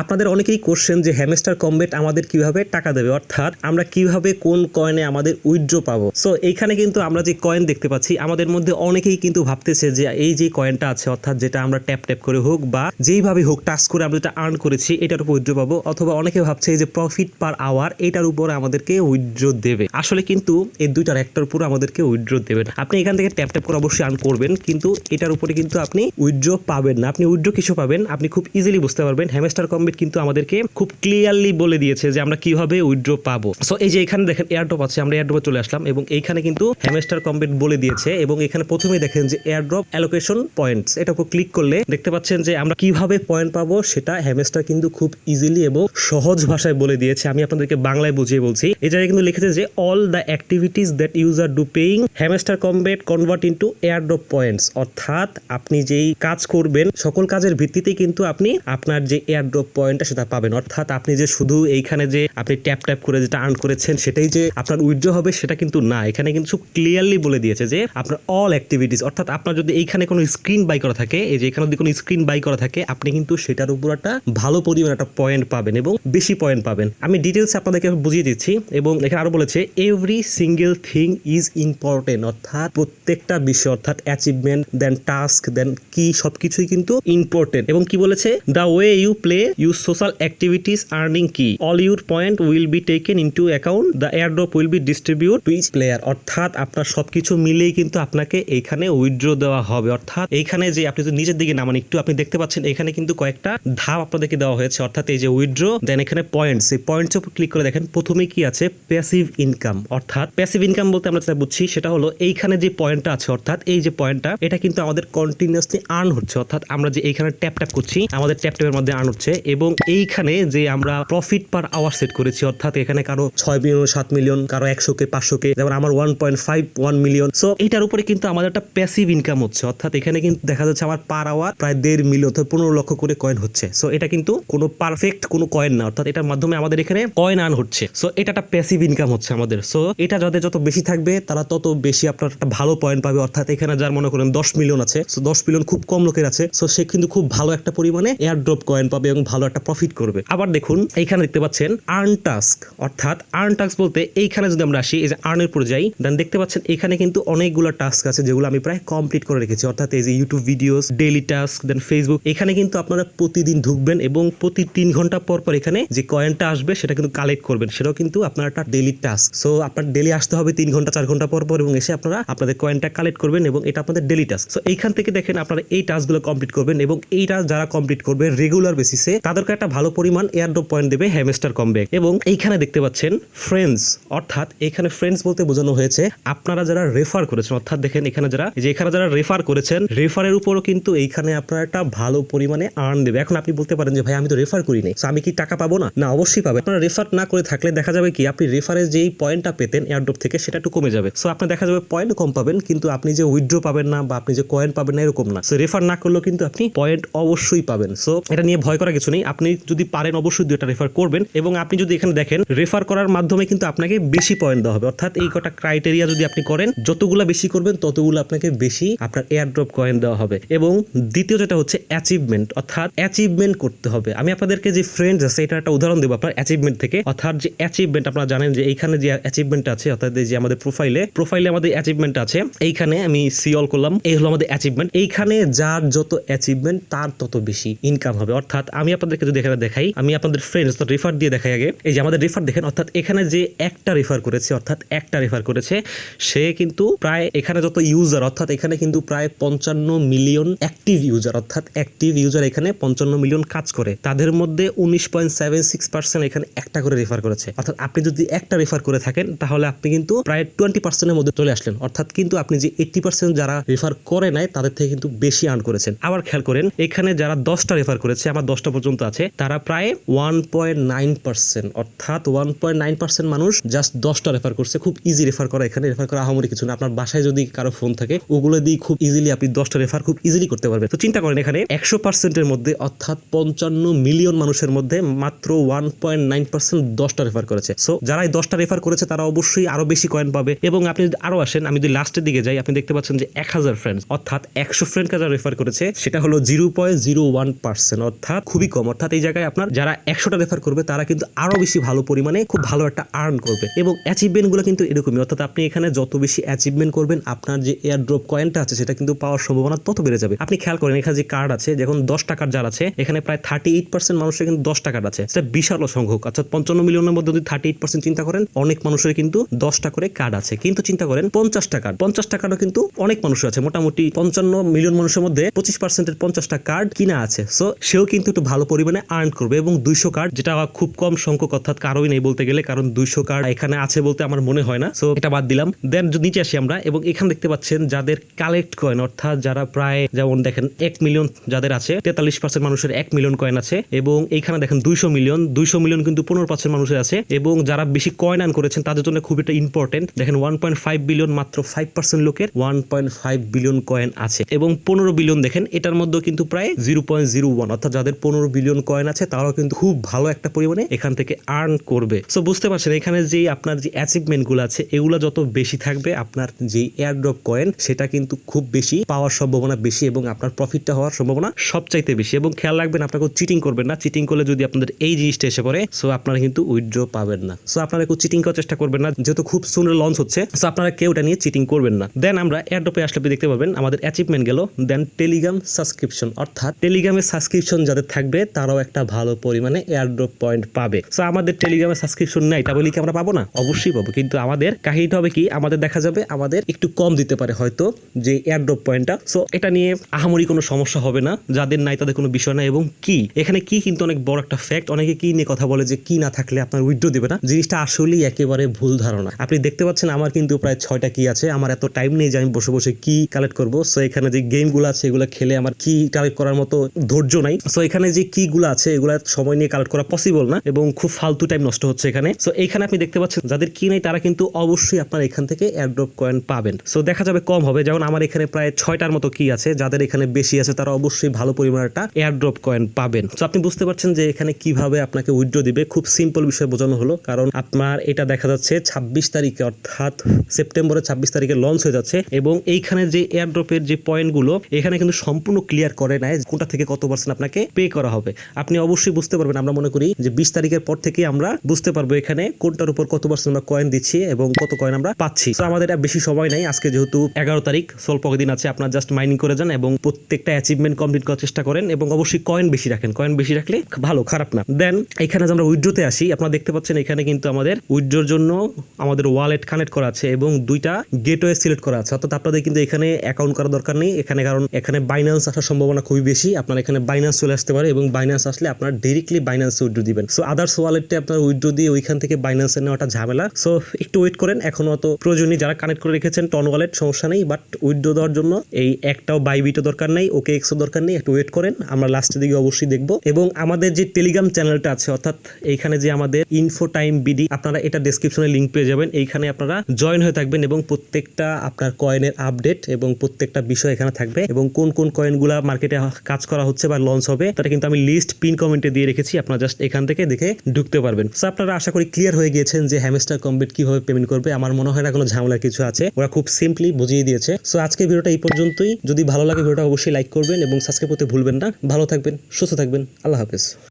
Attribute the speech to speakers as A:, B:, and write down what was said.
A: আপনাদের অনেকেই কোশ্চেন যে হ্যামস্টার কমবেট আমাদের কীভাবে টাকা দেবে? অর্থাৎ আমরা কীভাবে কোন কয়েনে আমাদের উইথড্র পাবো? সো এইখানে কিন্তু আমরা যে কয়েন দেখতে পাচ্ছি, আমাদের মধ্যে অনেকেই কিন্তু ভাবতেছে যে এই যে কয়েনটা আছে, অর্থাৎ যেটা আমরা ট্যাপ ট্যাপ করে হোক বা যেইভাবে হোক টাচ করে আমরা যেটা আর্ন করেছি, এটার উপর উইথড্র পাবো। অথবা অনেকে ভাবছে যে প্রফিট পার আওয়ার এটার উপর আমাদেরকে উইথড্র দেবে। আসলে কিন্তু এই দুইটার একটার উপর আমাদেরকে উইথড্র দেবে না। আপনি এখান থেকে ট্যাপ ট্যাপ করে অবশ্যই আর্ন করবেন, কিন্তু এটার উপরে কিন্তু আপনি উইথড্র পাবেন না। আপনি উইথড্র কিছু পাবেন, আপনি খুব ইজিলি বুঝতে পারবেন হ্যামস্টার কম্বিট কিন্তু আমাদেরকে খুব ক্লিয়ারলি বলে দিয়েছে যে আমরা কীভাবে উইথড্র পাবো। সো এই যে এখানে দেখেন এয়ারড্রপ আছে, আমরা এয়ারড্রপে চলে আসলাম এবং এইখানে কিন্তু হ্যামেস্টার কম্বিট বলে দিয়েছে এবং এখানে প্রথমেই দেখেন যে এয়ারড্রপ অ্যালোকেশন পয়েন্টস এটা উপর ক্লিক করলে দেখতে পাচ্ছেন যে আমরা কীভাবে পয়েন্ট পাবো সেটা হ্যামেস্টার কিন্তু খুব ইজিলি এবং সহজ ভাষায় বলে দিয়েছে। আমি আপনাদেরকে বাংলায় বুঝিয়ে বলছি, এই জায়গায় কিন্তু লিখেছে যে all the activities that user do playing Hamster Kombat convert into airdrop points অর্থাৎ আপনি যেই কাজ করবেন, সকল কাজের ভিত্তিতে কিন্তু আপনি আপনার যে এয়ারড্রপ পয়েন্টটা সেটা পাবেন। অর্থাৎ আপনি যে শুধু এইখানে যে আপনি ট্যাপ ট্যাপ করে যেটা আর্ন করেছেন, সেটাই যে আপনার উইথড্র হবে সেটা কিন্তু না। এখানে কিন্তু ক্লিয়ারলি বলে দিয়েছে যে আপনার অল অ্যাক্টিভিটিস অর্থাৎ আপনার যদি এইখানে কোনো স্ক্রিন বাই করা থাকে, এই যে এখানে যদি কোনো স্ক্রিন বাই করা থাকে, আপনি কিন্তু সেটার উপর একটা ভালো পরিমাণ একটা পয়েন্ট পাবেন এবং বেশি পয়েন্ট পাবেন। আমি ডিটেলস আপনাদেরকে বুঝিয়ে দিচ্ছি এবং এখানে আরও বলেছে every single thing is important অর্থাৎ প্রত্যেকটা বিষয়, অর্থাৎ অ্যাচিভমেন্ট দেন টাস্ক দেন কি, সবকিছুই কিন্তু ইম্পর্টেন্ট এবং কি বলেছে? The way you play your social activities earning কি all your point will be taken into account the airdrop will be distribute to each player অর্থাৎ আপনার সবকিছু মিলেই কিন্তু আপনাকে এইখানে উইথড্র দেওয়া হবে। অর্থাৎ এইখানে যে আপনি যদি নিচের দিকে নামান, একটু আপনি দেখতে পাচ্ছেন, এখানে কিন্তু কয়েকটা ধাপ আপনাদেরকে দেওয়া হয়েছে। অর্থাৎ এই যে উইথড্র দেন এখানে পয়েন্টস এই পয়েন্টস উপর ক্লিক করে দেখেন, প্রথমে কি আছে? প্যাসিভ ইনকাম অর্থাৎ প্যাসিভ ইনকাম বলতে আমরা যেটা বুঝছি, সেটা হলো এইখানে যে পয়েন্টটা আছে, অর্থাৎ এই যে পয়েন্টটা এটা কিন্তু আমাদের কন্টিনিউসলি আর্ন হচ্ছে। অর্থাৎ আমরা যে এইখানে ট্যাপ ট্যাপ করছি, আমাদের ট্যাপ ট্যাপের মধ্যে আর্ন হচ্ছে। এবং এইখানে যে আমরা প্রফিট পার আওয়ার সেট করেছি, অর্থাৎ এখানে কারও ছয় মিলিয়ন সাত মিলিয়ন কারও একশো কে পাঁচশো কে যেমন আমার one point five one million so এটার উপরে কিন্তু আমাদের একটা প্যাসিভ ইনকাম হচ্ছে, অর্থাৎ এখানে কিন্তু দেখা যাচ্ছে আমার পার আওয়ার প্রায় দেড় মিলিয়ন অর্থাৎ পনেরো লক্ষ করে কয়েন হচ্ছে। সো এটা কিন্তু কোনো পারফেক্ট কোনো কয়েন না, অর্থাৎ এটার মাধ্যমে আমাদের এখানে কয়েন আর্ন হচ্ছে। সো এটা একটা প্যাসিভ ইনকাম হচ্ছে আমাদের। সো এটা যাদের যত বেশি থাকবে, তারা তত বেশি আপনার একটা ভালো পয়েন্ট পাবে, অর্থাৎ এখানে যার মনে করেন দশ মিলিয়ন আছে সো দশ মিলিয়ন খুব কম লোকের আছে। সো সে কিন্তু খুব ভালো একটা পরিমাণে এয়ার ড্রপ কয়েন পাবে এবং ভালো একটা প্রফিট করবে। আবার দেখুন, এইখানে দেখতে পাচ্ছেন আর্ন টাস্ক অর্থাৎ আর্ন টাস্ক বলতে এইখানে যদি আমরা আসি, এই যে আর্নের উপরে যাই দেন দেখতে পাচ্ছেন এখানে কিন্তু অনেকগুলো টাস্ক আছে যেগুলো আমি প্রায় কমপ্লিট করে রেখেছি। অর্থাৎ এই যে YouTube videos daily task then Facebook এখানে কিন্তু আপনারা প্রতিদিন ঢুকবেন এবং প্রতি তিন ঘণ্টা পর পর এখানে যে কয়েনটা আসবে, সেটা কিন্তু কালেক্ট করবেন। সেটাও কিন্তু আপনার একটা ডেইলি টাস্ক সো আপনার ডেলি আসতে হবে তিন ঘণ্টা, চার ঘণ্টা পর পর এবং এসে আপনারা আপনাদের কয়েনটা কালেক্ট করবেন এবং এটা আপনাদের ডেলি টাস্ক সো এইখান থেকে দেখেন আপনারা এই টাস্কগুলো কমপ্লিট করবেন এবং এই টাস্ক যারা কমপ্লিট করবে রেগুলার বেসিসে তাদেরকে একটা ভালো পরিমাণ এয়ারড্রপ পয়েন্ট দেবে হ্যামস্টার কমব্যাক এবং এইখানে দেখতে পাচ্ছেন ফ্রেন্ডস অর্থাৎ এখানে ফ্রেন্ডস বলতে বোঝানো হয়েছে, আপনারা যারা রেফার করেছেন, অর্থাৎ দেখেন এখানে যারা যে এখানে যারা রেফার করেছেন রেফারের উপরও কিন্তু এইখানে আপনার একটা ভালো পরিমাণে আর্ন দেবে। এখন আপনি বলতে পারেন যে, ভাই, আমি তো রেফার করি নাই, So আমি কি টাকা পাবো না? না, অবশ্যই পাবে। আপনারা রেফার না করে থাকলে দেখা যাবে কি, আপনি রেফারের যেই পয়েন্টটা পেতেন এয়ারড্রপ থেকে, সেটা একটু কমে যাবে। সো আপনি দেখা যাবে পয়েন্ট কম পাবেন, কিন্তু আপনি যে উইথড্র পাবেন না, বা আপনি যে কয়েন পাবেন না, এরকম না। সো রেফার না করলেও কিন্তু আপনি পয়েন্ট অবশ্যই পাবেন। সো এটা নিয়ে ভয় করা কিছু আপনি যদি পারেন অবশ্যই দুইটা রেফার করবেন এবং আপনি যদি এখানে দেখেন রেফার করার মাধ্যমে কিন্তু আপনাকে বেশি পয়েন্ট দেওয়া হবে। অর্থাৎ এই কটা ক্রাইটেরিয়া যদি আপনি করেন, যতগুলো বেশি করবেন, ততগুলো আপনাকে বেশি আপনার এয়ারড্রপ কয়েন দেওয়া হবে। এবং দ্বিতীয় যেটা হচ্ছে অ্যাচিভমেন্ট অর্থাৎ অ্যাচিভমেন্ট করতে হবে। আমি আপনাদেরকে যে ফ্রেন্ডস আছে, এটা একটা উদাহরণ দেবো আপনার অ্যাচিভমেন্ট থেকে। অর্থাৎ যে অ্যাচিভমেন্ট আপনারা জানেন যে এইখানে যে অ্যাচিভমেন্ট আছে, অর্থাৎ যে আমাদের প্রোফাইলে প্রোফাইলে আমাদের অ্যাচিভমেন্ট আছে। এইখানে আমি সিঅল করলাম, এই হলো আমাদের অ্যাচিভমেন্ট এইখানে যার যত অ্যাচিভমেন্ট তার তত বেশি ইনকাম হবে। অর্থাৎ আমি আপনাদেরকে যদি এখানে দেখাই, আমি আপনাদের ফ্রেন্ডস তো রেফার দিয়ে দেখাই আগে। এই যে আমাদের রেফার দেখেন, অর্থাৎ এখানে যে একটা রেফার করেছে, অর্থাৎ একটা রেফার করেছে, সে কিন্তু প্রায় এখানে যত ইউজার অর্থাৎ এখানে কিন্তু প্রায় পঞ্চান্ন মিলিয়ন অ্যাক্টিভ ইউজার অর্থাৎ অ্যাক্টিভ ইউজার এখানে পঞ্চান্ন মিলিয়ন কাজ করে। তাদের মধ্যে উনিশ পয়েন্ট সেভেন সিক্স পার্সেন্ট এখানে একটা করে রেফার করেছে। অর্থাৎ আপনি যদি একটা রেফার করে থাকেন, তাহলে আপনি কিন্তু প্রায় টোয়েন্টি পার্সেন্টের মধ্যে চলে আসলেন। অর্থাৎ কিন্তু আপনি যে এইটটি পার্সেন্ট যারা রেফার করে নাই, তাদের থেকে কিন্তু বেশি আর্ন করেছেন। আবার খেয়াল করেন, এখানে যারা দশটা রেফার করেছে, আমার দশটা পর্যন্ত আছে, তারা প্রায় ওয়ান পয়েন্ট নাইন পার্সেন্ট অর্থাৎ ওয়ান পয়েন্ট নাইন পার্সেন্ট মানুষ জাস্ট দশটা রেফার করছে, খুব ইজি রেফার করা এখানে রেফার করা আহামরি কিছু না। আপনার বাসায় যদি কারও ফোন থাকে, ওগুলো দিয়ে খুব ইজিলি আপনি দশটা রেফার খুব ইজিলি করতে পারবেন। তো চিন্তা করেন এখানে একশো পার্সেন্টের মধ্যে, অর্থাৎ পঞ্চান্ন মিলিয়ন মানুষের মধ্যে মাত্র ওয়ান পয়েন্ট নাইন পার্সেন্ট দশটা রেফার করেছে। সো যারা এই দশটা রেফার করেছে, তারা অবশ্যই আরও বেশি কয়েন পাবে। এবং আপনি যদি আরও আসেন, আমি যদি লাস্টের দিকে যাই, আপনি দেখতে পাচ্ছেন যে এক হাজার ফ্রেন্ডস অর্থাৎ একশো ফ্রেন্ডকে যারা রেফার করেছে, সেটা হলো zero point zero one percent অর্থাৎ খুবই কম। কম। অর্থাৎ এই জায়গায় আপনার যারা একশোটা রেফার করবে, তারা কিন্তু আরও বেশি ভালো পরিমাণে খুব ভালো একটা আর্ন করবে। এবং অ্যাচিভমেন্টগুলো কিন্তু এরকমই। অর্থাৎ আপনি এখানে যত বেশি অ্যাচিভমেন্ট করবেন, আপনার যে এয়ার ড্রপ কয়েনটা আছে, সেটা কিন্তু পাওয়ার সম্ভাবনা তত বেড়ে যাবে। আপনি খেয়াল করেন, এখানে যে কার্ড আছে, যখন দশ টাকার যার আছে, এখানে প্রায় থার্টি এইট পার্সেন্ট মানুষের কিন্তু দশ টাকার আছে। সেটা বিশাল সংখ্যক অর্থাৎ পঞ্চান্ন মিলিয়নের মধ্যে যদি থার্টি এইট পার্সেন্ট চিন্তা করেন, অনেক মানুষের কিন্তু দশটা করে কার্ড আছে। কিন্তু চিন্তা করেন, পঞ্চাশ টাকার, পঞ্চাশ টাকারও কিন্তু অনেক মানুষের আছে। মোটামুটি পঞ্চান্ন মিলিয়ন মানুষের মধ্যে পঁচিশ পার্সেন্টের পঞ্চাশটা কার্ড কিনা আছে। সো সেও কিন্তু একটু ভালো পরিমাণে আর্ন করবে এবং দুইশো কার্ড যেটা খুব কম সংখ্যক অর্থাৎ কারোই নেই বলতে গেলে, কারণ দুইশো কার্ড এখানে আছে বলতে আমার মনে হয় না। সো এটা বাদ দিলাম। দেন নিচে আসি আমরা, এবং এখানে দেখতে পাচ্ছেন যাদের কালেক্ট কয়েন অর্থাৎ যারা প্রায়, যেমন দেখেন, এক মিলিয়ন যাদের আছে, তেতাল্লিশ পার্সেন্ট মানুষের এক মিলিয়ন কয়েন আছে, এবং এইখানে দেখেন দুইশো মিলিয়ন দুইশো মিলিয়ন কিন্তু পনেরো পার্সেন্ট মানুষের আছে, এবং যারা বেশি কয়েন আর্ন করেছেন, তাদের জন্য খুব একটা ইম্পর্টেন্ট দেখেন ওয়ান পয়েন্ট ফাইভ বিলিয়ন মাত্র ফাইভ পার্সেন্ট লোকের one point five billion coin আছে, এবং পনেরো বিলিয়ন দেখেন, এটার মধ্যেও কিন্তু প্রায় জিরো পয়েন্ট জিরো ওয়ান অর্থাৎ যাদের পনেরো বিলিয়ন কয়েন আছে, তারাও কিন্তু খুব ভালো একটা পরিমাণে এখান থেকে আর্ন করবে। সো বুঝতে পারছেন, এখানে যে আপনার যে অ্যাচিভমেন্টগুলো আছে, এগুলো যত বেশি থাকবে, আপনার যে এয়ারড্রপ কয়েন সেটা কিন্তু খুব বেশি পাওয়ার সম্ভাবনা বেশি এবং আপনার প্রফিটটা হওয়ার সম্ভাবনা সবচাইতে বেশি। এবং খেয়াল রাখবেন আপনাকে চিটিং করবেন না। চিটিং করলে যদি আপনাদের এই জিনিসটা এসে পড়ে সো আপনারা কিন্তু উইথড্র পাবেন না। সো আপনারা কেউ চিটিং করার চেষ্টা করবেন না, যেহেতু খুব সুন্দর লঞ্চ হচ্ছে সো আপনারা কেউ এটা নিয়ে চিটিং করবেন না। দেন আমরা এয়ারড্রপে আসলে দেখতে পাবেন, আমাদের অ্যাচিভমেন্ট গেল দেন টেলিগ্রাম সাবস্ক্রিপশন অর্থাৎ টেলিগ্রামের সাবস্ক্রিপশন যাদের থাকবে তারাও একটা ভালো পরিমাণে এয়ারড্রপ পয়েন্ট পাবে। সো আমাদের টেলিগ্রামের সাবস্ক্রিপশন নাই, তা বলি কি আমরা পাবো না? অবশ্যই পাবো, কিন্তু আমাদের কাহিনীটা হবে কি, আমাদের দেখা যাবে, আমাদের একটু কম দিতে পারে হয়তো যে এয়ারড্রপ পয়েন্টটা সো এটা নিয়ে আহামরি কোনো সমস্যা হবে না, যাদের নাই তাদের কোনো বিষয় না এবং কি? এখানে কি কিন্তু অনেক বড় একটা ফ্যাক্ট অনেকে কি নিয়ে কথা বলে যে কি না থাকলে আপনার উইথড্র দেবে না? জিনিসটা আসলেই একেবারে ভুল ধারণা। আপনি দেখতে পাচ্ছেন আমার কিন্তু প্রায় ছয়টা কি আছে, আমার এত টাইম নেই যে আমি বসে বসে কি কালেক্ট করব। সো এখানে যে গেমগুলো আছে, এগুলো খেলে আমার কি কালেক্ট করার মতো ধৈর্য নাই। সো এখানে যে কি গুলো আছে, এগুলো সময় নিয়ে কালেক্ট করা পসিবল না এবং খুব ফালতু টাইম নষ্ট হচ্ছে এখানে। সো এখানে আপনি দেখতে পাচ্ছেন, যাদের কি নেই, তারা কিন্তু অবশ্যই আপনার এখান থেকে এয়ারড্রপ কয়েন পাবেন। সো দেখা যাবে কম হবে। যেমন আমার এখানে প্রায় ছয়টার মতো কি আছে, যাদের এখানে বেশি আছে, তারা অবশ্যই ভালো পরিমাণে একটা এয়ারড্রপ কয়েন পাবেন। সো আপনি বুঝতে পারছেন যে এখানে কীভাবে আপনাকে উইথড্র দিবে। খুব সিম্পল বিষয় বোঝানো হলো, কারণ আপনার এটা দেখা যাচ্ছে ছাব্বিশ তারিখে, অর্থাৎ সেপ্টেম্বরের ছাব্বিশ তারিখে লঞ্চ হয়ে যাচ্ছে এবং এইখানে যে এয়ারড্রপের যে পয়েন্টগুলো এখানে কিন্তু সম্পূর্ণ ক্লিয়ার করে নেয় কোনটা থেকে কত পার্সেন্ট আপনাকে পে করা হবে। আপনি অবশ্যই বুঝতে পারবেন, আমরা মনে করি যে বিশ তারিখের পর থেকে আমরা বুঝতে পারব এখানে কোনটার উপর কত পার্সেন্ট আমরা কয়েন দিচ্ছি এবং কত কয়েন আমরা পাচ্ছি। তো আমাদের বেশি সময় নাই। আজকে যেহেতু এগারো তারিখ, স্বল্প দিন আছে, আপনার জাস্ট মাইনিং করে যান এবং প্রত্যেকটা অ্যাচিভমেন্ট কমপ্লিট করার চেষ্টা করেন এবং অবশ্যই কয়েন বেশি রাখেন। কয়েন বেশি রাখলে ভালো, খারাপ না। দেন এখানে আমরা উইড্রোতে আসি, আপনারা দেখতে পাচ্ছেন এখানে কিন্তু আমাদের উইড্রোর জন্য আমাদের ওয়ালেট কানেক্ট করা আছে এবং দুইটা গেটওয়ে সিলেক্ট করা আছে। অর্থাৎ আপনাদের কিন্তু এখানে অ্যাকাউন্ট করার দরকার নেই। এখানে কারণ এখানে বাইন্যান্স আসার সম্ভাবনা খুবই বেশি। আপনার এখানে বাইন্যান্স চলে আসতে পারে এবং বাইন্যান্স আসলে আপনার ডিরেক্টলি বাইন্যান্সে উইড্রো দিবেন। সো আদার্স ওয়ালেটে আপনার উইড্রো দিয়ে ওইখান থেকে বাইন্যান্সে নেওয়াটা ঝামেলা। সো একটু ওয়েট করেন, এখনও অত প্রয়োজনীয় যারা কানেক্ট করে রেখেছেন টন ওয়ালেট সমস্যা নেই বাট উইড্রো দেওয়ার জন্য এই একটাও বাইবিটও দরকার নেই ওকে এক্সও দরকার নেই, একটু ওয়েট করেন, আমরা লাস্টের দিকে অবশ্যই দেখব। এবং আমাদের যে টেলিগ্রাম চ্যানেলটা আছে, অর্থাৎ এইখানে যে আমাদের ইনফো টাইম বিডি আপনারা এটা ডেসক্রিপশনে লিঙ্ক পেয়ে যাবেন, এইখানে আপনারা জয়েন হয়ে থাকবেন এবং প্রত্যেকটা আপনার কয়েনের আপডেট এবং প্রত্যেকটা বিষয় এখানে থাকবে এবং কোন কোন কয়েনগুলা মার্কেটে কাজ করা হচ্ছে বা লঞ্চ হবে তাটা কিন্তু আমি লিস্ট পিন কমেন্টে দিয়ে রেখেছি, আপনারা জাস্ট এখান থেকে দেখে ঢুকতে পারবেন। সো আপনারা আশা করি ক্লিয়ার হয়ে গিয়েছেন যে হ্যামস্টার কম্বিট কীভাবে পেমেন্ট করবে। আমার মনে হয় না কোনো ঝামেলা কিছু আছে। ওরা খুব সিম্পলি বুঝিয়ে দিয়েছে। সো আজকে ভিডিওটা এই পর্যন্তই। যদি ভালো লাগে ভিডিওটা অবশ্যই লাইক করবেন এবং সাবস্ক্রাইব করতে ভুলবেন না। ভালো থাকবেন, সুস্থ থাকবেন। আল্লাহ হাফেজ।